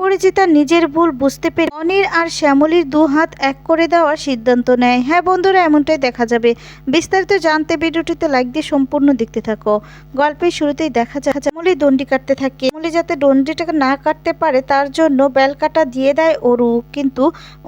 পরিচিতা নিজের ভুল বুঝতে পেরে অনির আর শ্যামলীর দু হাত এক করে দেওয়ার সিদ্ধান্ত নেয়। হ্যাঁ বন্ধুরা, এমনটাই দেখা যাবে। বিস্তারিত জানতে ভিডিওটিতে লাইক দিয়ে সম্পূর্ণ দেখতে থাকো। গল্পের শুরুতেই দেখা যায় শ্যামলী দণ্ডি কাটতে থাকে। শ্যামলী যাতে দণ্ডিটাকে না কাটতে পারে, তার জন্য বেলকাটা দিয়ে দেয় অরু। কিন্তু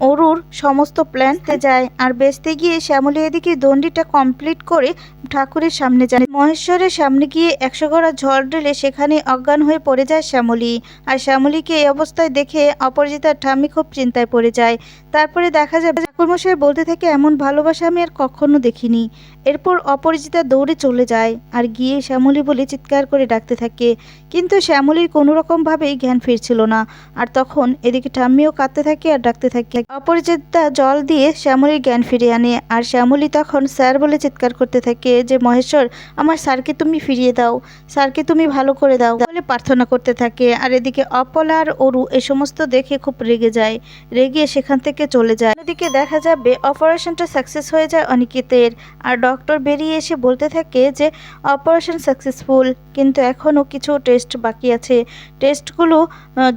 অরুর সমস্ত প্ল্যান যায় আর বেচতে গিয়ে শ্যামলী এদিকে দণ্ডিটা কমপ্লিট করে ঠাকুরের সামনে যায়। মহেশ্বরের সামনে গিয়ে একশো গড়া ঝড় ঢেলে সেখানে অজ্ঞান হয়ে পড়ে যায় শ্যামলী। আর শ্যামলীকে এই অবস্থায় দেখে অপরাজিতার ঠাম্মি খুব চিন্তায় পড়ে যায়। তারপরে দেখা যাবে ঠাকুরমশাই বলতে থাকে, এমন ভালোবাসা আমি আর কখনো দেখিনি। এরপর অপরাজিতা দৌড়ে চলে যায় আর গিয়ে শ্যামলী বলে চিৎকার করে ডাকতে থাকে। কিন্তু শ্যামলীর কোনো রকমভাবেই জ্ঞান ফিরছিল না আর তখন এদিকে ঠাম্মিও কাঁদতে থাকে আর ডাকতে থাকে। অপরিচিতা জল দিয়ে শ্যামলীর জ্ঞান ফিরিয়ে আনে আর শ্যামলী তখন স্যার বলে চিৎকার করতে থাকে যে, মহেশ্বর, আমার স্যারকে তুমি ফিরিয়ে দাও, স্যারকে তুমি ভালো করে দাও। বলে প্রার্থনা করতে থাকে। আর এদিকে অপলা আর অরু এ সমস্ত দেখে খুব রেগে যায়। রেগে সেখান থেকে চলে যায়। এদিকে দেখা যাবে, অপারেশনটা সাকসেস হয়ে যায় অনিকেতের। আর ডক্টর বেরিয়ে এসে বলতে থাকে যে, অপারেশন সাকসেসফুল, কিন্তু এখনও কিছু টেস্ট বাকি আছে। টেস্টগুলো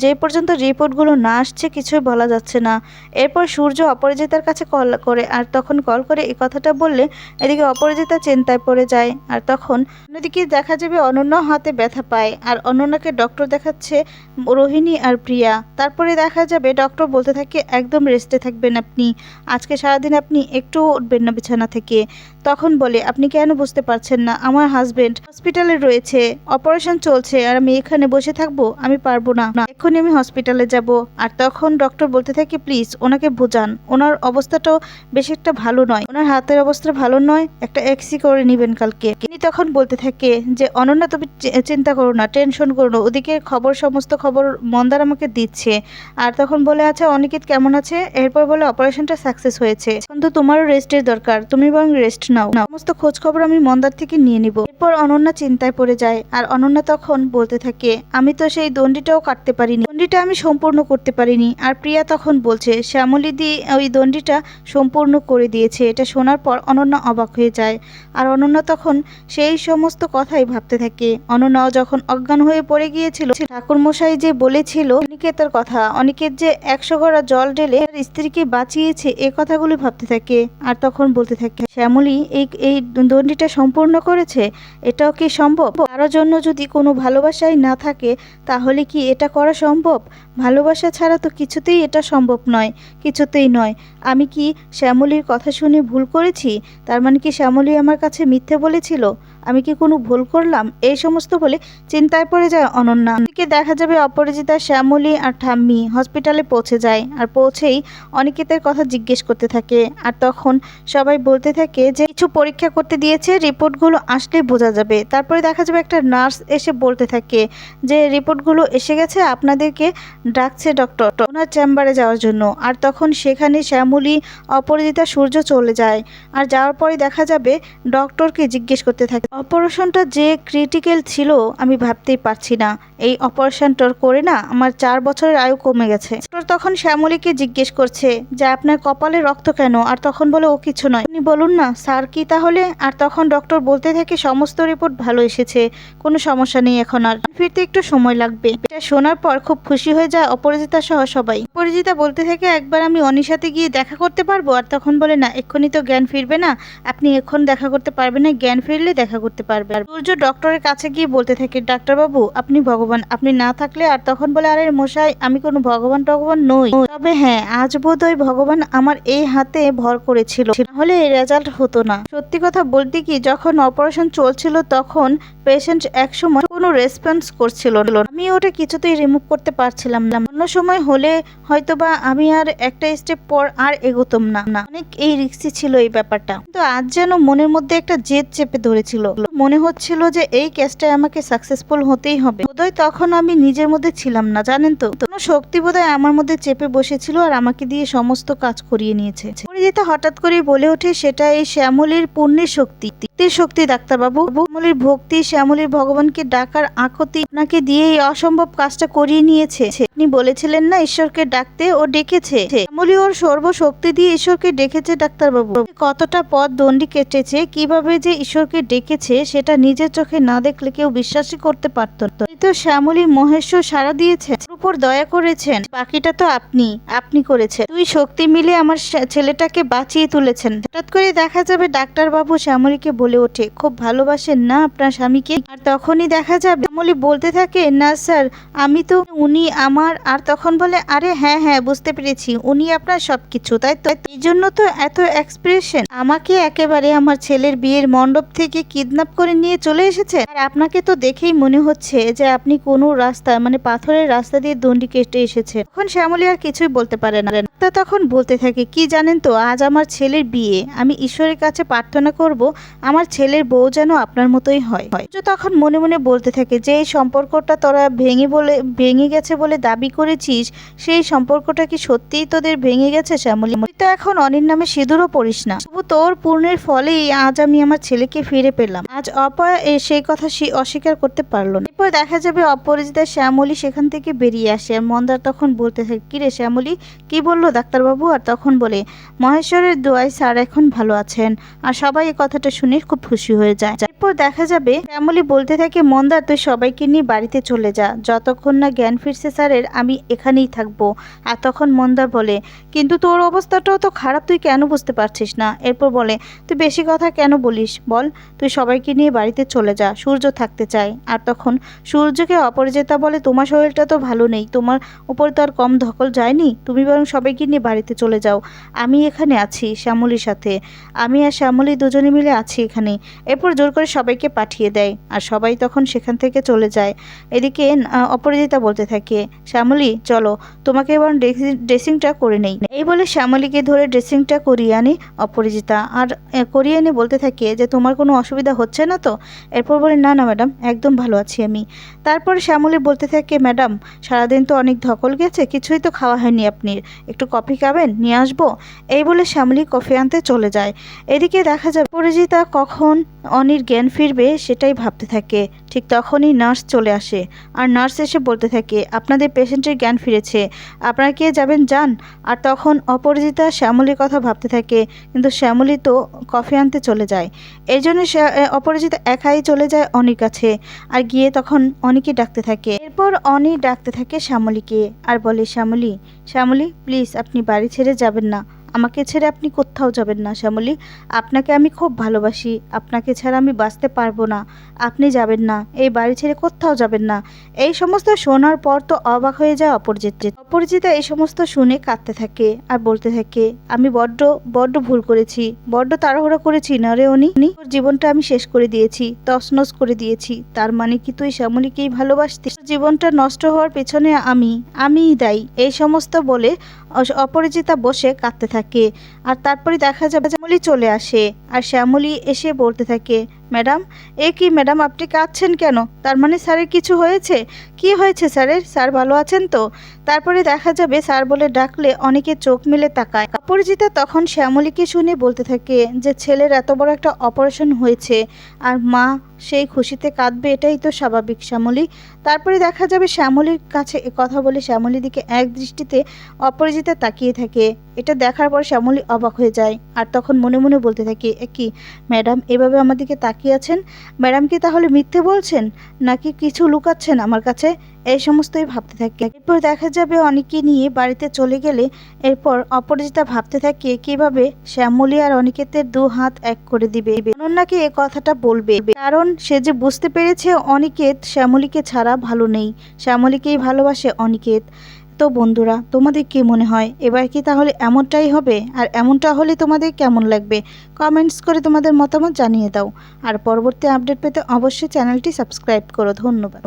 যে পর্যন্ত রিপোর্টগুলো না আসছে কিছুই বলা যাচ্ছে না। এরপর সূর্য অপরাজিতার কাছে কল করে, আর তখন কল করে এই কথাটা বললে এদিকে অপরাজিতা চিন্তায় পড়ে যায়। আর তখন অন্যদিকে দেখা যাবে অনন্য হাতে ব্যথা পায়, আর অনন্যাকে ডক্টর দেখাচ্ছে রোহিণী আর প্রিয়া। তারপরে দেখা যাবে, ডক্টর বলতে থাকে, একদম রেস্টে থাকবেন আপনি। আজকে সারাদিন আপনি একটু উঠবেন না বিছানা থেকে। তখন বলে আপনি কেন বুঝতে পারছেন না? আমার হাজবেন্ড হসপিটালে রয়েছে। অপারেশন চলছে আর আমি এখানে বসে থাকব। আমি পারব না। না, এক্ষুনি আমি হসপিটালে যাব। আর তখন ডক্টর বলতে থাকে প্লিজ ওনাকে বোঝান। ওনার অবস্থাটাও বেশ একটা ভালো নয়। ওনার হাতের অবস্থা ভালো নয়। একটা এক্সি করে নেবেন কালকে। তিনি তখন বলতে থাকে যে অনন্যা তুমি চিন্তা করো না টেনশন করো না। ওদিকে খবর সমস্ত খবর মন্দার আমাকে দিচ্ছে। আর তখন বলে আচ্ছা অনিকেত কেমন আছে? এরপর বলে অপারেশনটা সাকসেস হয়েছে। কিন্তু তোমারও রেস্টের দরকার। তুমি বরং রেস্ট নাও। সমস্ত খোঁজ খবর আমি মন্দার থেকে নিয়ে নিব। এরপর অনন্যা চিন্তায় পড়ে যায় আর অনন্যা তখন বলতে থাকে, আমি তো সেই দণ্ডিটাও কাটতে পারিনি। দণ্ডিটা আমি সম্পূর্ণ করতে পারিনি। আর প্রিয়া তখন বলছে শ্যামলী দি ওই দণ্ডিটা সম্পূর্ণ করে দিয়েছে। এটা শোনার পর অনন্যা অবাক হয়ে যায় আর অনন্যা তখন সেই সমস্ত কথাই ভাবতে থাকে। অনন্যাও যখন অজ্ঞান হয়ে পড়ে গিয়েছিল ঠাকুর মশাই যে বলেছিল অনিকেতের কথা, অনিকেত যে একশো গড়া জল ঢেলে তার স্ত্রীকে বাঁচিয়েছে, এ কথাগুলি ভাবতে থাকে। আর তখন বলতে থাকে, শ্যামলী, এই এই দণ্ডিটা সম্পূর্ণ করেছে? এটাও কি সম্ভব? কারোর জন্য যদি কোনো ভালোবাসাই না থাকে, তাহলে কি এটা করা সম্ভব? ভালোবাসা ছাড়া তো কিছুতেই এটা সম্ভব নয়, কিছুতেই নয়। আমি কি শ্যামলীর কথা শুনে ভুল করেছি? তার মানে কি শ্যামলী আমার কাছে মিথ্যে বলেছিল? আমি কি কোনো ভুল করলাম? এই সমস্ত বলে চিন্তায় পড়ে যায় অনন্যা। এদিকে দেখা যাবে অপরাজিতা, শ্যামলী আর ঠাম্মি হসপিটালে পৌঁছে যায়। আর পৌঁছেই অনিকেতের কথা জিজ্ঞেস করতে থাকে। আর তখন সবাই বলতে থাকে যে, কিছু পরীক্ষা করতে দিয়েছে, রিপোর্টগুলো আসলে বোঝা যাবে। তারপরে দেখা যাবে একটা নার্স এসে বলতে থাকে যে, রিপোর্টগুলো এসে গেছে, আপনাদেরকে ডাকছে ডক্টর ওনার চেম্বারে যাওয়ার জন্য। আর তখন সেখানে শ্যামলী, অপরাজিতা, সূর্য চলে যায়। আর যাওয়ার পরে দেখা যাবে ডক্টরকে জিজ্ঞেস করতে থাকে। অপারেশনটা যে ক্রিটিক্যাল ছিল, আমি ভাবতেই পারছি না। এই অপারেশনটার করে না আমার চার বছরের আয়ু কমে গেছে। তখন শ্যামলীকে জিজ্ঞেস করছে যে, আপনার কপালে রক্ত কেন? আর তখন বলে, ও কিছু নয়। আপনি বলুন, না, স্যার, কি তাহলে? আর তখন ডক্টর বলতে থাকে, সমস্ত রিপোর্ট ভালো এসেছে, কোনো সমস্যা নেই এখন আর। ফিরতে একটু সময় লাগবে। এটা শোনার পর খুব খুশি হয়ে যায় অপরাজিতা সহ সবাই। অপরাজিতা বলতে থাকে একবার আমি অনিশাতে গিয়ে দেখা করতে পারব? আর তখন বলে, না, এক্ষুনি তো জ্ঞান ফিরবে না। আপনি এখন দেখা করতে পারবেন না, জ্ঞান ফিরলে দেখা করতে পারবে আর সূর্য ডক্টরের কাছে গিয়ে বলতে থাকে, ডাক্তারবাবু, আপনি ভগবান। আপনি না থাকলে আর তখন বলে, আরে মশাই, আমি কোনো ভগবান টগবান নই। তবে হ্যাঁ আজ বোধহয় ভগবান আমার এই হাতে ভর করেছিল। তাহলে এই রেজাল্ট হতো না। সত্যি কথা বলতে কি, যখন অপারেশন চলছিল তখন পেশেন্ট একসময় কোনো রেসপন্স করছিল। আমি ওটা কিছুতেই রিমুভ করতে পারছিলাম না। অন্য সময় হলে হয়তোবা আমি আর একটা স্টেপ পর আর এগোতাম না। না অনেক এই রিক্সি ছিল এই ব্যাপারটা। কিন্তু আজ যেন মনের মধ্যে একটা জেদ চেপে ধরেছিল। মনে হচ্ছিল যে এই কেসটায় আমাকে সাকসেসফুল হতেই হবে। বোধহয় তখন আমি নিজের মধ্যে ছিলাম না, জানেন তো? কোনো শক্তি বোধহয় আমার মধ্যে চেপে বসেছিল আর আমাকে দিয়ে সমস্ত কাজ করিয়ে নিয়েছে। পরিজিতা হঠাৎ করেই বলে ওঠে, সেটা এই শ্যামলীর পুণ্যের শক্তি। ভক্তির শক্তি ডাক্তারবাবু। শ্যামলির ভক্তি, শ্যামলির ভগবানকে ডাকার আকুতি আপনাকে দিয়ে এই অসম্ভব কাজটা করিয়ে নিয়েছে। আপনি বলেছিলেন না, ঈশ্বরকে ডাকতে ও ডেকেছে। শ্যামলি ওর সর্বশক্তি দিয়ে ঈশ্বরকে ডেকেছে ডাক্তারবাবু। কতটা পথ দণ্ডি কেটেছে, কীভাবে যে ঈশ্বরকে ডেকেছে, সেটা নিজের চোখে না দেখলে কেউ বিশ্বাসই করতে পারত তো শ্যামলির মহেশ্বর সাড়া দিয়েছে উপর দয়া করেছেন। বাকিটা তো আপনি আপনি করেছেন। দুই শক্তি মিলে আমার ছেলেটাকে বাঁচিয়ে তুলেছেন। হঠাৎ করে দেখা যাবে ডাক্তারবাবু শ্যামলীকে বলে ওঠে। খুব ভালোবাসেন না আপনার স্বামীকে? আর তখনই দেখা যাবে শ্যামলী বলতে থাকে, না স্যার, আমি তো, উনি আমার। আর তখন বলে, আরে হ্যাঁ হ্যাঁ বুঝতে পেরেছি, উনি আপনার সবকিছু, তাই তো? এই জন্য তো এত এক্সপ্রেশন আমাকে একেবারে আমার ছেলের বিয়ের মণ্ডপ থেকে কিডন্যাপ করে নিয়ে চলে এসেছে। আর আপনাকে তো দেখেই মনে হচ্ছে যে আপনি কোনো রাস্তা মানে পাথরের রাস্তা দিয়ে দণ্ডি কেটে এসেছে তখন শ্যামলী আর কিছুই বলতে পারে না। তা তখন বলতে থাকে, কি জানেন তো, আজ আমার ছেলের বিয়ে, আমি ঈশ্বরের কাছে প্রার্থনা করব আমার ছেলের বউ যেন আপনার মতোই হয়। হয় তখন মনে মনে বলতে থাকে যে, এই সম্পর্কটা তোরা ভেঙে বলে, ভেঙে গেছে বলে দাবি করেছিস, সেই সম্পর্কটা কি সত্যিই তোদের ভেঙে গেছে শ্যামলী? তুই তো এখন অনির নামে সিঁদুরও পড়িস না। তবু তোর পূর্ণের ফলেই আজ আমি আমার ছেলেকে ফিরে পেলাম। আজ অপয়া সেই কথা অস্বীকার করতে পারল না। এরপর দেখা যাবে অপরাজিতা শ্যামলী সেখান থেকে বেরিয়ে আসে। আর মন্দার তখন বলতে থাকে কিরে শ্যামলী, কি বলল ডাক্তারবাবু? আর তখন বলে, মহেশ্বরের দোয়ায় স্যার এখন ভালো আছেন। আর সবাই এই কথাটা শুনে খুব খুশি হয়ে যায়। এরপর দেখা যাবে, শ্যামলী বলতে থাকে মন্দার তুই সবাইকে নিয়ে বাড়িতে চলে যা। যতক্ষণ না জ্ঞান ফিরছে স্যারের, আমি এখানেই থাকব। আর তখন মন্দা বলে, কিন্তু তোর অবস্থাটাও তো খারাপ, তুই কেন বুঝতে পারছিস না? এরপর বলে, তুই বেশি কথা কেন বলিস? বল, তুই সবাইকে নিয়ে বাড়িতে চলে যা, সূর্য থাকতে চায়। আর তখন, সূর্যকে অপরাজিতা বলে, তোমার শরীরটা তো ভালো নেই, তোমার উপর তো আর কম ধকল যায়নি? তুমি বরং সবাইকে নিয়ে বাড়িতে চলে যাও। আমি এখানে আছি শ্যামলির সাথে। আমি আর শ্যামলি দুজনে মিলে আছি এখানে। এরপর জোর করে সবাইকে পাঠিয়ে দেয় আর সবাই তখন সেখান থেকে চলে যায়। এদিকে অপরাজিতা বলতে থাকে, শ্যামলি, চলো, তোমাকে এবার ড্রেসিং- ড্রেসিংটা করে নেই। এই বলে শ্যামলীকে ধরে ড্রেসিংটা করিয়ে আনে অপরাজিতা। আর করিয়ে এনে বলতে থাকে যে, তোমার কোনো অসুবিধা হচ্ছে না তো? এরপর বলে, না না, ম্যাডাম, একদম ভালো আছি আমি। তারপর শ্যামলী বলতে থাকে, ম্যাডাম, সারাদিন তো অনেক ধকল গেছে, কিছুই তো খাওয়া হয়নি আপনি একটু কফি খাবেন, নিয়ে আসব? এই বলে শ্যামলী কফি আনতে চলে যায়। এদিকে দেখা যায় পরিজিতা কখন অনির জ্ঞান ফিরবে সেটাই ভাবতে থাকে। ঠিক তখনই নার্স চলে আসে আর নার্স এসে বলতে থাকে, আপনাদের পেশেন্টের জ্ঞান ফিরেছে। আপনারা কে যাবেন যান? আর তখন অপরাজিতা শ্যামলীর কথা ভাবতে থাকে, কিন্তু শ্যামলী তো কফি আনতে চলে যায়। এই জন্য অপরাজিতা একাই চলে যায় অনির কাছে আর গিয়ে তখন অনিকে ডাকতে থাকে। এরপর অনি ডাকতে থাকে শ্যামলীকে আর বলে, শ্যামলী শ্যামলী, প্লিজ আপনি বাড়ি ছেড়ে যাবেন না। আমাকে ছেড়ে আপনি কোথাও যাবেন না শ্যামলী। আপনাকে আমি খুব ভালোবাসি। আপনাকে ছাড়া আমি বাঁচতে পারব না। আপনি যাবেন না। এই বাড়ি ছেড়ে কোথাও যাবেন না। এই সমস্ত শোনার পর তো অবাক হয়ে যায় অপরিজিতা এই সমস্ত শুনে কাঁদতে থাকে আর বলতে থাকে, আমি বড্ড বড্ড ভুল করেছি। বড্ড তাড়াহুড়া করেছি না রে উনি জীবনটা আমি শেষ করে দিয়েছি। তছনছ করে দিয়েছি। তার মানে কি তুই শ্যামলীকেই ভালোবাসতিস? জীবনটা নষ্ট হওয়ার পেছনে আমি, আমিই দায়ী। এই সমস্ত বলে অপরিচিতা বসে কাঁদতে থাকে। আর তারপরে দেখা যাবে শ্যামলী চলে আসে। আর শ্যামলী এসে বলতে থাকে, ম্যাডাম, এ কি ম্যাডাম আপনি কাঁদছেন কেন? তার মানে স্যারের কিছু হয়েছে? কি হয়েছে স্যারের? স্যার ভালো আছেন তো? তারপরে দেখা যাবে স্যার বলে ডাকলে অনেকে চোখ মেলে তাকায়। অপরিচিতা তখন শ্যামলীকে শুনে বলতে থাকে যে, ছেলের এত বড় একটা অপারেশন হয়েছে। আর মা সেই খুশিতে কাঁদবে এটাই তো স্বাভাবিক, শ্যামলী। তারপরে দেখা যাবে শ্যামলীর কাছে কথা বলে শ্যামলীর দিকে এক দৃষ্টিতে অপরাজিতা তাকিয়ে থাকে। এটা দেখার পর শ্যামলী অবাক হয়ে যায় আর তখন মনে মনে বলতে থাকে কি, ম্যাডাম এভাবে আমার দিকে তাকিয়ে আছেন? ম্যাডাম কি তাহলে মিথ্যে বলছেন? নাকি কিছু লুকাচ্ছেন আমার কাছে? এই সমস্তই ভাবতে থাকে। এরপর দেখা যাবে অনেকে নিয়ে বাড়িতে চলে গেলে এরপর অপরাজিতা ভাবতে থাকে কীভাবে শ্যামলী আর অনিকেতের দু হাত এক করে দিবে। অনন্যাকে এ কথাটা বলবে। কারণ সে যে বুঝতে পেরেছে অনিকেত শ্যামলীকে ছাড়া ভালো নেই। শ্যামলীকেই ভালোবাসে অনিকেত। তো বন্ধুরা, তোমাদের কি মনে হয়? এবার কি তাহলে এমনটাই হবে? আর এমনটা হলে তোমাদের কেমন লাগবে? কমেন্টস করে তোমাদের মতামত জানিয়ে দাও। আর পরবর্তী আপডেট পেতে অবশ্যই চ্যানেলটি সাবস্ক্রাইব করো। ধন্যবাদ।